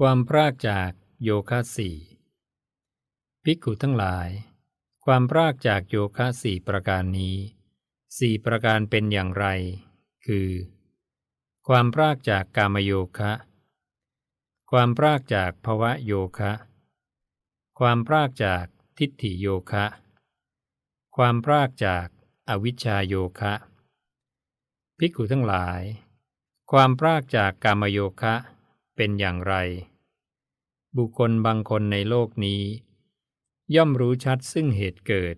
ความพรากจากโยคะสี่ภิกขุทั้งหลาย ความพรากจากโยคะสี่ประการนี้สี่ประการเป็นอย่างไร คือ ความพรากจากกามโยคะ ความพรากจากภวะโยคะ ความพรากจากทิฏฐิโยคะ ความพรากจากอวิชชาโยคะ ภิกขุทั้งหลาย ความพรากจากกามโยคะเป็นอย่างไร บุคคลบางคนในโลกนี้ ย่อมรู้ชัดซึ่งเหตุเกิด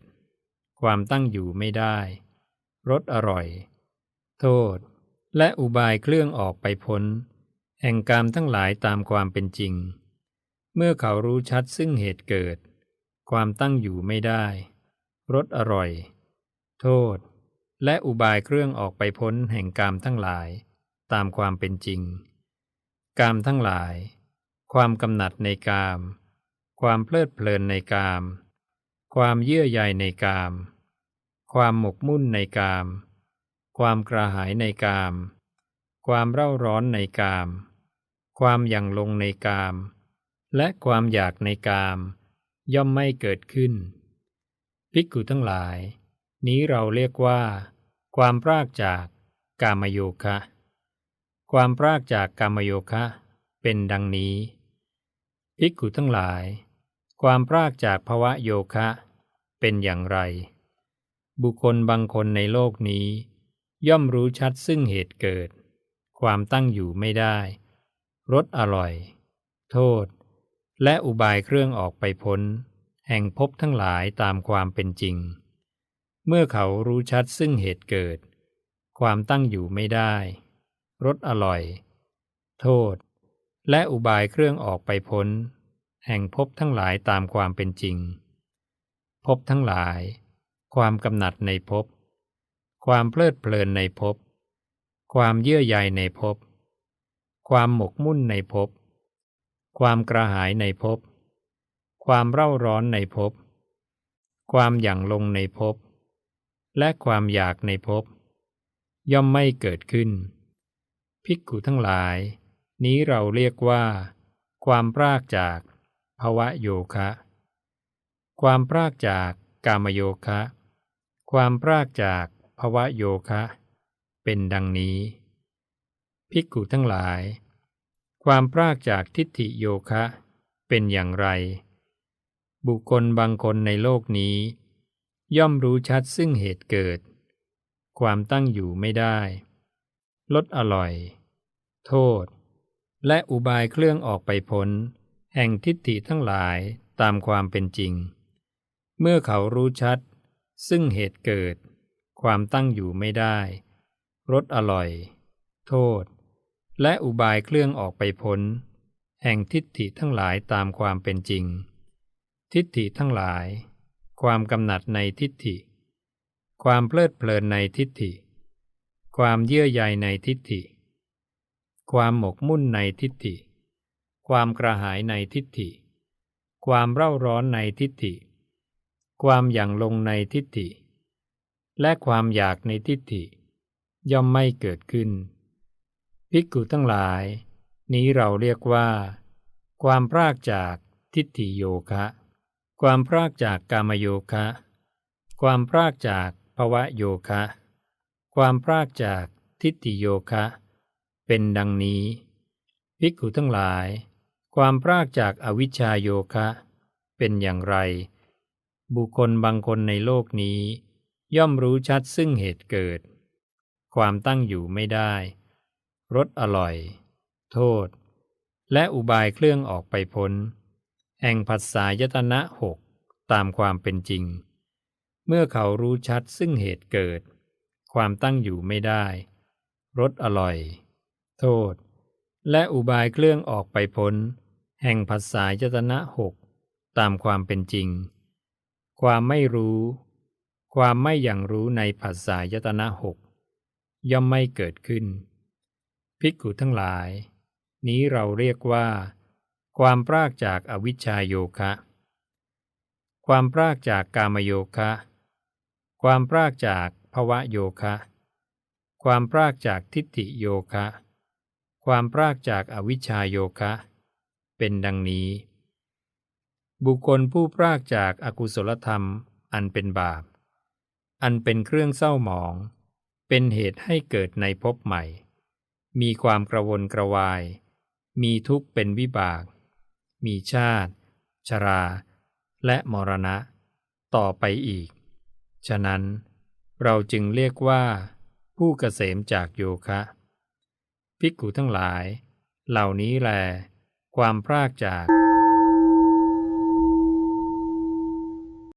ความตั้งอยู่ไม่ได้รสอร่อย โทษ และอุบายเครื่องออกไปพ้น แห่งกรรมทั้งหลายตามความเป็นจริง เมื่อเขารู้ชัดซึ่งเหตุเกิด ความตั้งอยู่ไม่ได้รสอร่อย โทษ และอุบายเครื่องออกไปพ้นแห่งกรรมทั้งหลาย ตามความเป็นจริง กามทั้งหลาย ความกำหนัดในกาม ความเพลิดเพลินในกาม ความเยื่อใยในกาม ความหมกมุ่นในกาม ความกระหายในกาม ความเร่าร้อนในกาม ความยังลงในกาม และความอยากในกาม ย่อมไม่เกิดขึ้น ภิกขุทั้งหลาย นี้เราเรียกว่า ความพรากจากกามโยคะ ความพรากจากกามโยคะเป็นดังนี้ ภิกขุทั้งหลาย ความพรากจากภาวะโยคะเป็นอย่างไร บุคคลบางคนในโลกนี้ ย่อมรู้ชัดซึ่งเหตุเกิด ความตั้งอยู่ไม่ได้รสอร่อย โทษ และอุบายเครื่องออกไปพ้น แห่งภพทั้งหลายตามความเป็นจริง เมื่อเขารู้ชัดซึ่งเหตุเกิด ความตั้งอยู่ไม่ได้รสอร่อย โทษ และอุบายเครื่องออกไปพ้น แห่งพบทั้งหลายตามความเป็นจริง พบทั้งหลาย ความกำหนัดในพบ ความเพลิดเพลินในพบ ความเยื่อใยในพบ ความหมกมุ่นในพบ ความกระหายในพบ ความเร่าร้อนในพบ ความหยั่งลงในพบ และความอยากในพบ ย่อมไม่เกิดขึ้น ภิกขุทั้งหลาย นี้เราเรียกว่า ความพรากจากภวะโยคะ ความพรากจากกามโยคะ ความพรากจากภวะโยคะ เป็นดังนี้ ภิกขุทั้งหลาย ความพรากจากทิฏฐิโยคะ เป็นอย่างไร บุคคลบางคนในโลกนี้ ย่อมรู้ชัดซึ่งเหตุเกิด ความตั้งอยู่ไม่ได้ ลดอร่อย โทษ และอุบายเครื่องออกไปพ้น แห่งทิฏฐิทั้งหลายตามความเป็นจริง เมื่อเขารู้ชัด ซึ่งเหตุเกิด ความตั้งอยู่ไม่ได้รสอร่อย โทษ และอุบายเครื่องออกไปพ้น แห่งทิฏฐิทั้งหลายตามความเป็นจริง ทิฏฐิทั้งหลาย ความกำหนัดในทิฏฐิ ความเพลิดเพลินในทิฏฐิ ความเยื่อใยในทิฏฐิ ความหมกมุ่นในทิฏฐิ ความกระหายในทิฏฐิ ความเร่าร้อนในทิฏฐิ ความหยั่งลงในทิฏฐิ และความอยากในทิฏฐิ ย่อมไม่เกิดขึ้น ภิกขุทั้งหลาย นี้เราเรียกว่า ความพรากจากทิฏฐิโยคะ ความพรากจากกามโยคะ ความพรากจากภวะโยคะ ความพรากจากทิฏฐิโยคะ เป็นดังนี้ ภิกขุทั้งหลาย ความพรากจากอวิชชาโยคะ เป็นอย่างไร บุคคลบางคนในโลกนี้ ย่อมรู้ชัดซึ่งเหตุเกิด ความตั้งอยู่ไม่ได้รสอร่อย โทษ และอุบายเครื่องออกไปพ้น แห่งผัสสายตนะหกตามความเป็นจริง เมื่อเขารู้ชัดซึ่งเหตุเกิด ความตั้งอยู่ไม่ได้รสอร่อย โทษ และอุบายเครื่องออกไปพ้น แห่งภาษายตนะหกตามความเป็นจริง ความไม่รู้ ความไม่อย่างรู้ในภาษายตนะหกย่อมไม่เกิดขึ้น ภิกขุทั้งหลาย นี้เราเรียกว่า ความปรากจากอวิชชาโยคะ ความปรากจากกามโยคะ ความปรากจากภวะโยคะ ความพรากจากทิฏฐิโยคะ ความพรากจากอวิชชาโยคะ เป็นดังนี้ บุคคลผู้พรากจากอากุศลธรรม อันเป็นบาป อันเป็นเครื่องเศร้าหมอง เป็นเหตุให้เกิดในภพใหม่ มีความกระวนกระวาย มีทุกข์เป็นวิบาก มีชาติ ชรา และมรณะ ต่อไปอีก ฉะนั้น เราจึงเรียกว่า ผู้เกษมจากโยคะ ภิกขุทั้งหลาย เหล่านี้แล ความพรากจาก